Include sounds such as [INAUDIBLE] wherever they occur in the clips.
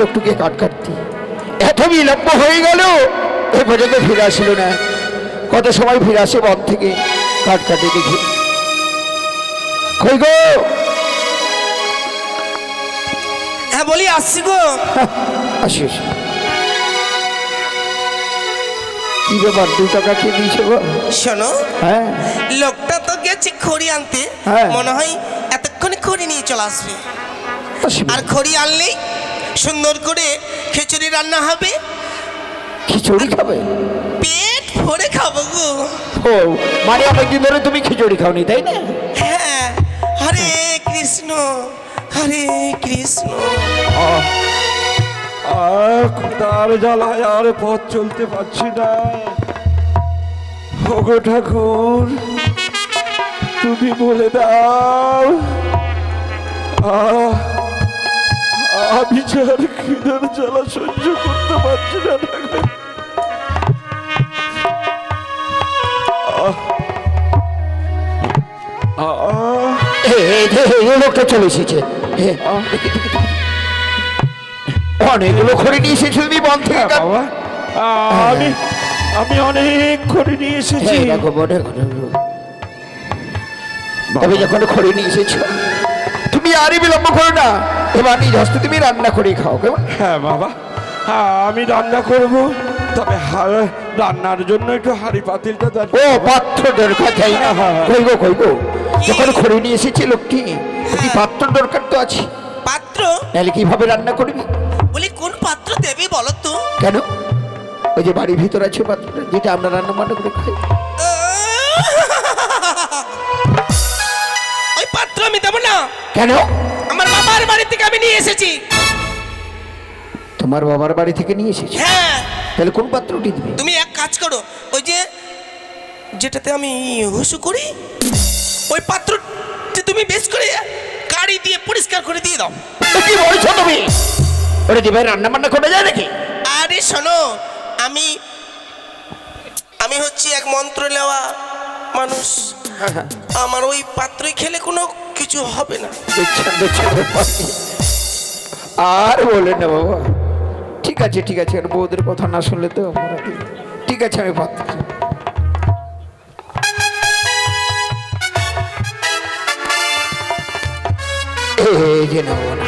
লোকটুকে কাট কাটতি এত বিলম্ব হয়ে গেল এ পর্যন্ত ফিরে আসিল না। কত সময় ফিরে আসে বন থেকে কাট কাটে দেখি। কই গো? হ্যাঁ বলি আসছি গো। আসি আসি। কি ব্যাপার দু টাকা কে দিয়েছে গো? শোনো হ্যাঁ। লোকটা তো গেছে খড়ি আনতে। হ্যাঁ। মনে হয় এতক্ষণে খড়ি নিয়ে চলে আসবে। আসবে। আর খড়ি আনলেই সুন্দর করে খিচুড়ি রান্না হবে। খিচুড়ি খাবে? পেট ভরে খাব গো। ও মানে অনেকদিন ধরে তুমি খিচুড়ি খাওনি তাই না? হ্যাঁ হরে কৃষ্ণ হরে কৃষ্ণ। তার জ্বালায় আর পথ চলতে পারছি না। ওগো ঠাকুর তুমি বলে দাও। আহ, আমি যার খিদের জ্বালা সহ্য করতে পারছি না লোকটা চলে এসেছে। অনেকগুলো খড়ি নিয়ে এসেছ তুমি বন থেকে হ্যাঁ, বাবা। আমি আমি অনেক করে নিয়ে এসেছি। হ্যাঁ। তবে যখন খড়ি নিয়ে এসেছ তুমি আরই বিলম্ব করো না। এবার নিজ হস্তে তুমি রান্না করে খাও কেমন? হ্যাঁ বাবা। হ্যাঁ আমি রান্না করব। তবে রান্নার জন্য একটু হাড়ি পাতিলটা ও পাত্র দরকার তাই না? হ্যাঁ, হ্যাঁ। কই গো কই যখন খড়ি নিয়ে এসেছে লোকটি একটি পাত্র দরকার তো আছে। পাত্র? নাহলে কীভাবে রান্না করবি? বলি কোন পাত্র দেবে বলো তো? কেন? ওই যে বাড়ির ভিতর আছে পাত্রটা যেটা আমরা রান্না বান্না করে খাই। ওই পাত্র আমি দেবো না। কেন? বাবার বাড়ি থেকে আমি নিয়ে এসেছি। তোমার বাবার বাড়ি থেকে নিয়ে এসেছি? হ্যাঁ। তাহলে কোন পাত্রটি দিবে? তুমি এক কাজ করো ওই যে যেটাতে আমি হুসু করি ওই পাত্রটি তুমি বেশ করে গাড়ি দিয়ে পরিষ্কার করে দিয়ে দাও। কি বলছো তুমি? ওরে দিবে রান্না বান্না করে যায় নাকি? আরে শোনো আমি আমি হচ্ছি এক মন্ত্র নেওয়া মানুষ। আমার ওই পাত্রই খেলে কোনো কিছু হবে না। আর বলে না বাবা। ঠিক আছে ঠিক আছে আর বৌদের কথা না শুনলে তো ঠিক আছে আমি পাত্র এই যে নেব না।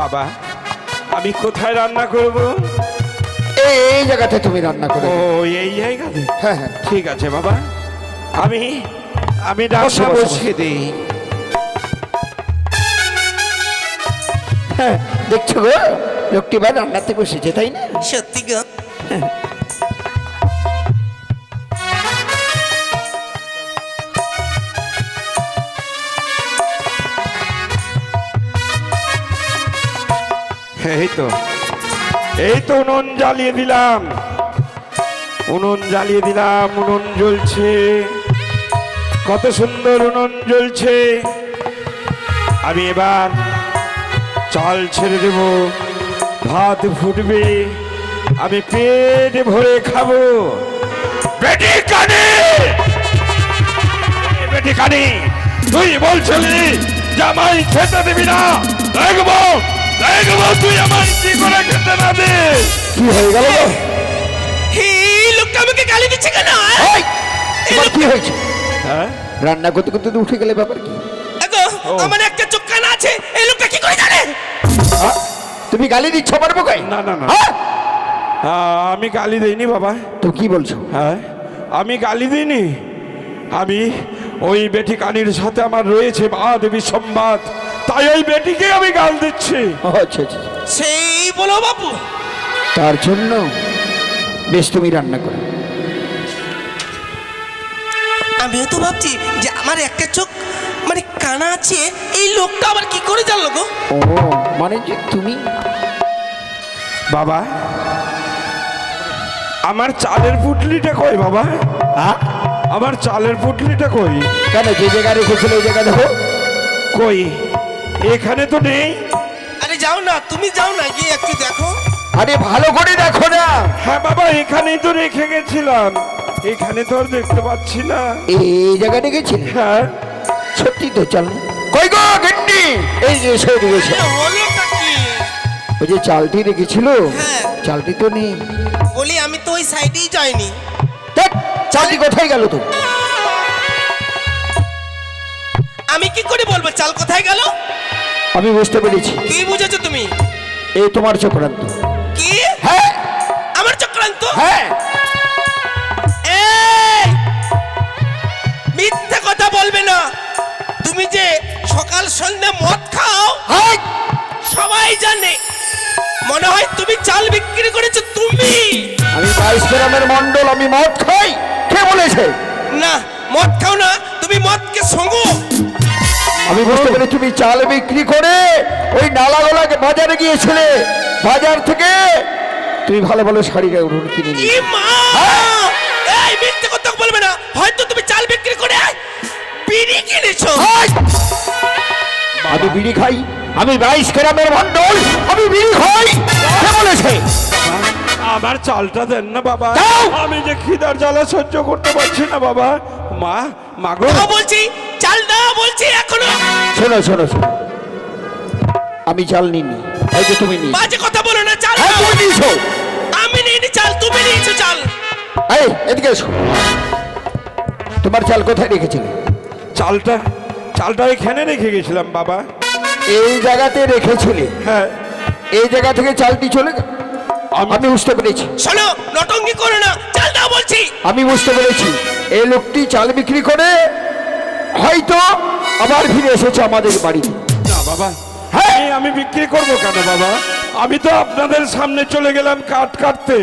বাবা আমি কোথায় রান্না করব? এই এই জায়গাতে তুমি রান্না করো ও এই জায়গাতে? হ্যাঁ হ্যাঁ। ঠিক আছে বাবা। আমি আমি বসো, বসিয়ে দিই। হ্যাঁ দেখছ গো লোকটি ভাই রান্নাতে বসেছে তাই না? সত্যি গো। এই তো। এই তো উনুন জ্বালিয়ে দিলাম। উনুন জ্বালিয়ে দিলাম উনুন জ্বলছে। কত সুন্দর উনুন জ্বলছে। আমি এবার চাল ছেড়ে দেব ভাত ফুটবে আমি পেট ভরে খাব। বেটি কানে! বেটি কানে! তুই বলছিলি জামাই খেতে দিবি না। দেখব দেখব তুই আমার কি করে খেতে না দে। কি হয়ে গেল গো এই লোকটা আমাকে গালি দিচ্ছে কেন? হ্যাঁ? কি হয়েছে? হ্যাঁ? রান্না করতে করতে তো উঠে গেলে ব্যাপার কি? ও। আমার একটা চোখ কানা আছে এই লোকটা কি করে জানে? তুমি গালি দিচ্ছ আমার বোকায় না, না, না। হ্যাঁ? আমি গালি দিইনি বাবা। তো কি বলছো? হ্যাঁ? আমি গালি দিইনি। আমি ওই বেটি কানির সাথে আমার রয়েছে বাদ বিসম্বাদ। তাই ওই বেটিকে আমি গাল দিচ্ছি। আচ্ছা আচ্ছা আচ্ছা। সেই বলো বাপু। তার জন্য বেশ তুমি রান্না করো। আমিও তো ভাবছি যে আমার একটা চোখ মানে কানা আছে এই লোকটা আবার কি করে জানলো গো? ও মানে যে তুমি? বাবা আমার চালের পুটলিটা কই বাবা? হ্যাঁ? আমার চালের পুটলিটা কই? কেন যে জায়গায় রেখেছিল ওই জায়গা দেখো। কই? এখানে তো নেই। আরে যাও না তুমি যাও না গিয়ে একটু দেখো। আরে ভালো করে দেখো না। হ্যাঁ বাবা এখানেই তো রেখে গেছিলাম। এখানে তো আর দেখতে পাচ্ছি না। এই জায়গায় রেখেছিলে হ্যাঁ। সত্যি তো চল। কই গো গিন্নি? এই যে সরে গেছে। ওই যে চালটি রেখেছিল? হ্যাঁ। চালটি তো নেই। বলি আমি তো ওই সাইডেই যাইনি। চালটি কোথায় গেল তো? আমি কি করে বলব চাল কোথায় গেল? আমি বুঝতে পেরেছি। কি বুঝেছ তুমি? এই তোমার চক্রান্ত। কি? হ্যাঁ। আমার চক্রান্ত? হ্যাঁ। না। তুমি যে সকাল সন্ধ্যা মদ খাও সবাই জানে। মনে হয় তুমি চাল বিক্রি করেছ তুমি। আমি বাইশ গ্রামের মন্ডল আমি মদ খাই। কে বলেছে? না মদ খাও না তুমি মদকে সঙ্গো। আমি বুঝতে পেরেছি তুমি চাল বিক্রি করে ওই নালাগোলাকে বাজারে গিয়েছিলে। বাজার থেকে তুমি ভালো ভালো শাড়ি কিনে নিয়ে মা! এই মিথ্যে কথা বলবে না। হয়তো তুমি চাল বিক্রি করে বিড়ি কিনেছো! আমি বিড়ি খাই। আমি বাইশ গ্রামের মন্ডল আমি বিড়ি খাই। কে বলেছে? আমার চালটা দেন না বাবা! আমি যে খিদার জ্বালা সহ্য করতে পারছি না বাবা। মা মাগো বলছি চাল দাও বলছি এখনও। শোনো শোনো শোনো। আমি চাল নিইনি। হয়তো তুমি নি বাজে কথা বলো না চাল হ্যাঁ দাও তুমি নিয়েছো। আমি নিইনি চাল তুমি নিয়েছো চাল। এই এদিকে এসো। তোমার চাল কোথায় রেখেছিলে? চালটা চালটা এখানে রেখে গেছিলাম বাবা। এই জায়গাতে রেখেছিলে? হ্যাঁ। এই জায়গা থেকে চালটি চলে গেল? আমি বুঝতে পেরেছি। শোনো নটঙ্গি করে না চাল দাও বলছি। আমি বুঝতে পেরেছি। এই লোকটি চাল বিক্রি করে হয়তো আবার ফিরে এসেছে আমাদের বাড়িতে। না বাবা হ্যাঁ। আমি বিক্রি করব কেন বাবা? আমি তো আপনাদের সামনে চলে গেলাম কাট কাটতে।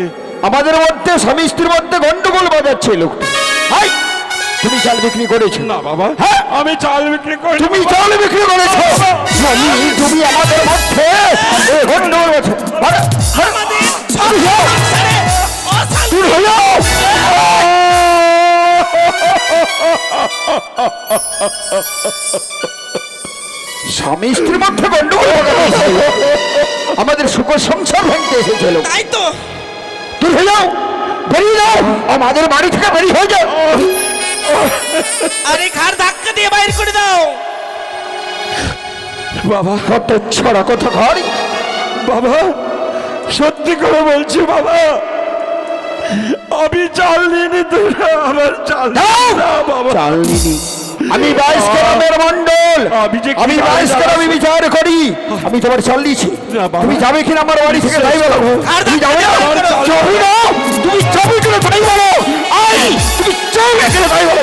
আমাদের মধ্যে স্বামী স্ত্রীর মধ্যে গন্ডগোল বাজাচ্ছে লোকটি। হাই! তুমি চাল বিক্রি করেছ। না বাবা। হ্যাঁ। আমি চাল বিক্রি করি তুমি চাল বিক্রি করেছ। স্বামী তুমি আমাদের মধ্যে বাজাচ্ছো। ভাড়া, ভাড়া, আমাদের দূর হয়ে। স্বামী স্ত্রীর মধ্যে গন্ডগোল। আমাদের সুখ সংসার ভাঙতে এসেছে লোক। তাই তো। দূর হয়ে যাও। বেরিয়ে যাও। আমাদের বাড়ি থেকে বেরিয়ে হয়ে যাও। আরে ঘাড় ধাক্কা দিয়ে বাইর করে দাও। বাবা কত ছড়া কথা ঘর বাবা সত্যি করে বলছি বাবা আমি চাল নিয়ে নিতে আমার চাল বাবা। চালনি আমি বাইশ গ্রামের মন্ডল আমি বাইশ গ্রামে বিচার করি। আমি তোমার চাল দিয়েছি। তুমি যাবে কিনা আমার বাড়ি থেকে তাই বলো। আর তুমি যাবে না চাল- তুমি যাবে কিনা তাই বলো। তুমি যাবে কিনা তাই বলো।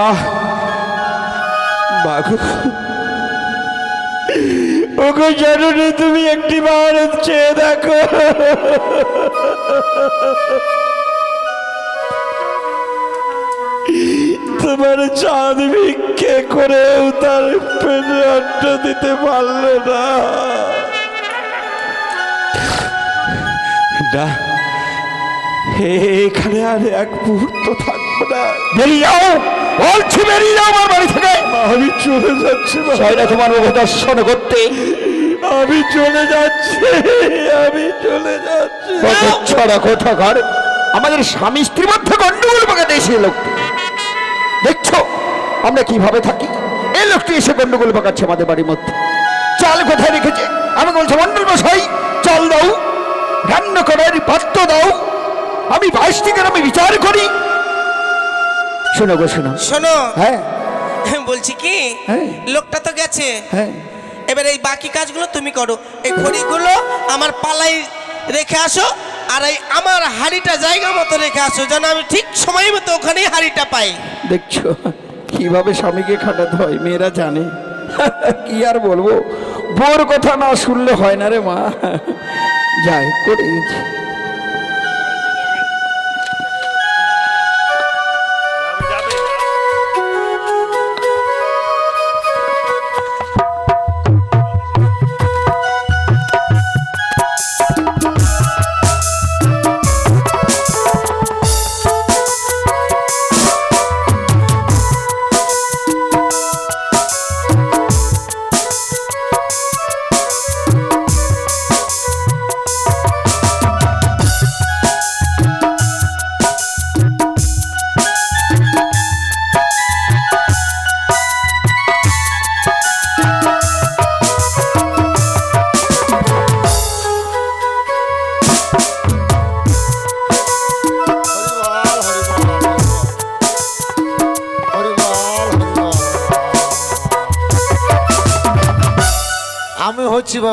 আহ বাঘু ওকে না তুমি একটি বার চেয়ে দেখো তোমার চাঁদ ভিক্ষে করেও তার পেটে অন্ন দিতে পারল না। না এখানে আর এক মুহূর্ত থাকব না। বেরিয়ে যাও বলছি বেরিয়ে যাও আমার বাড়ি থেকে। আমি চলে যাচ্ছি। তোমার মুখ দর্শন করতে। আমি চলে যাচ্ছি আমি চলে যাচ্ছি। ছড়া কোথা ঘর আমাদের স্বামী স্ত্রীর মধ্যে গন্ডগোল পাকাতে এসে লোকটি। দেখছ? আমরা কীভাবে থাকি? এই লোকটি এসে গন্ডগোল পাকাচ্ছে আমাদের বাড়ির মধ্যে। চাল কোথায় রেখেছে? আমি বলছি মন্ডল মশাই চাল দাও। রান্না করার পাত্র দাও। আমি বাইশ থেকে আমি বিচার করি। শোনো গো শোনো। শোনো। হ্যাঁ। [LAUGHS] বলছি কি? হ্যাঁ। লোকটা তো গেছে। হ্যাঁ। এবার এই বাকি কাজগুলো তুমি করো। এই খড়িগুলো আমার পালাই রেখে আসো আর এই আমার হাড়িটা জায়গা মতো রেখে আসো যেন আমি ঠিক সময় মতো ওখানেই হাড়িটা পাই। দেখছ? কীভাবে স্বামীকে খাটাতে হয়, মেয়েরা জানে। কি আর বলব? বোর কথা না শুনলে হয় না রে মা। যাই, করে।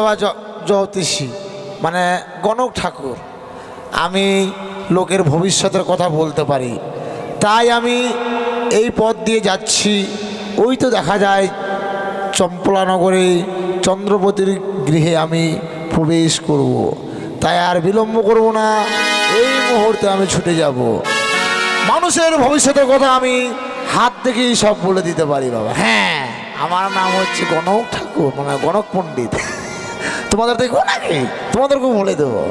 বাবা জ্যোতিষী মানে গণক ঠাকুর। আমি লোকের ভবিষ্যতের কথা বলতে পারি। তাই আমি এই পথ দিয়ে যাচ্ছি। ওই তো দেখা যায় চম্পলানগরে চন্দ্রপতির গৃহে আমি প্রবেশ করব। তাই আর বিলম্ব করব না। এই মুহূর্তে আমি ছুটে যাব। মানুষের ভবিষ্যতের কথা আমি হাত দেখেই সব বলে দিতে পারি, বাবা। হ্যাঁ আমার নাম হচ্ছে গণক ঠাকুর মানে গণক পণ্ডিত। তোমাদের দেখব নাকি? তোমাদেরকেও বলে দেবো।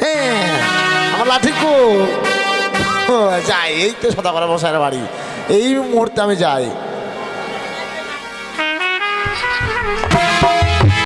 হ্যাঁ আমার লাঠি কো। যাই, এই তো সদাগর মশাইয়ের বাড়ি। এই মুহূর্তে আমি যাই।